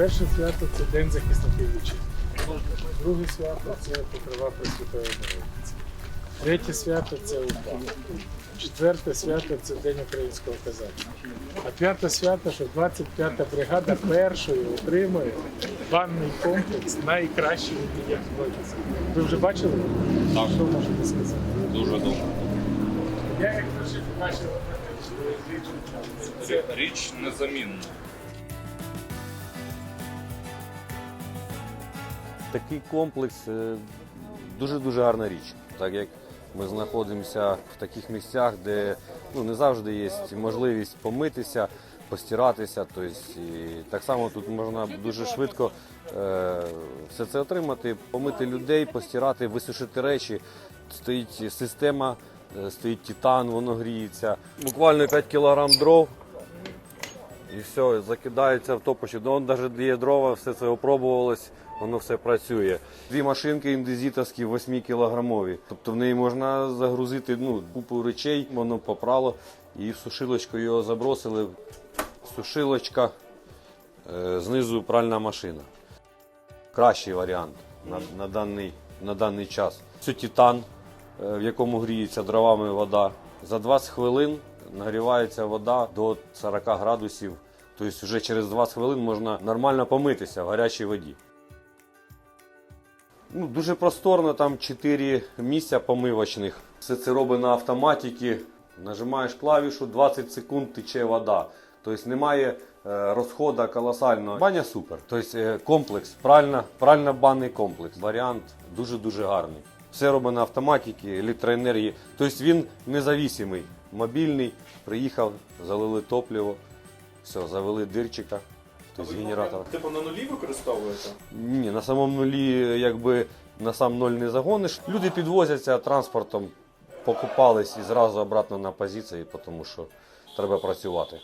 Перше свято це День захисників вітчизни. Друге свято це Покрова Пресвятої Богородиці. Третє свято це УПА. Четверте свято це День українського козацтва. А п'яте свято, що 25-та бригада першою отримує банний комплекс найкращий Збройних сил. Ви вже бачили? Так. Що можете сказати? Дуже добре. Я як перший побачив це Річ незамінна. Такий комплекс е, дуже-дуже гарна річ, так як ми знаходимося в таких місцях, де ну, не завжди є можливість помитися, постиратися. Тобто, і так само тут можна дуже швидко е, все це отримати, помити людей, постирати, висушити речі. Стоїть система, е, стоїть титан, воно гріється. Буквально 5 кілограм дров. І все, закидається в топочі. Ну, навіть є дрова, все це опробувалось, воно все працює. Дві машинки індезітовські 8 кілограмові. Тобто в неї можна загрузити ну, купу речей, воно попрало і в сушилочку його забросили. Сушилочка, е, знизу пральна машина. Кращий варіант на, на, даний, на даний час. Це титан, е, в якому гріється дровами вода. За 20 хвилин нагрівається вода до 40 градусів. Тобто вже через 20 хвилин можна нормально помитися в гарячій воді. Ну, дуже просторно, там 4 місця помивочних. Все це робить на автоматиці. Нажимаєш клавішу, 20 секунд тече вода. Тобто немає е, розходу колосального. Баня супер. Тобто е, комплекс, правильно, правильно банний комплекс. Варіант дуже-дуже гарний. Все робить на автоматиці, електроенергії. Тобто він независимий, мобільний. Приїхав, залили топливо, все, завели дирчика, тобто генератора. Типу на нулі використовуєте? Ні, на самому нулі якби на сам ноль не загониш. Люди підвозяться транспортом, покупались і зразу обратно на позиції, тому що треба працювати.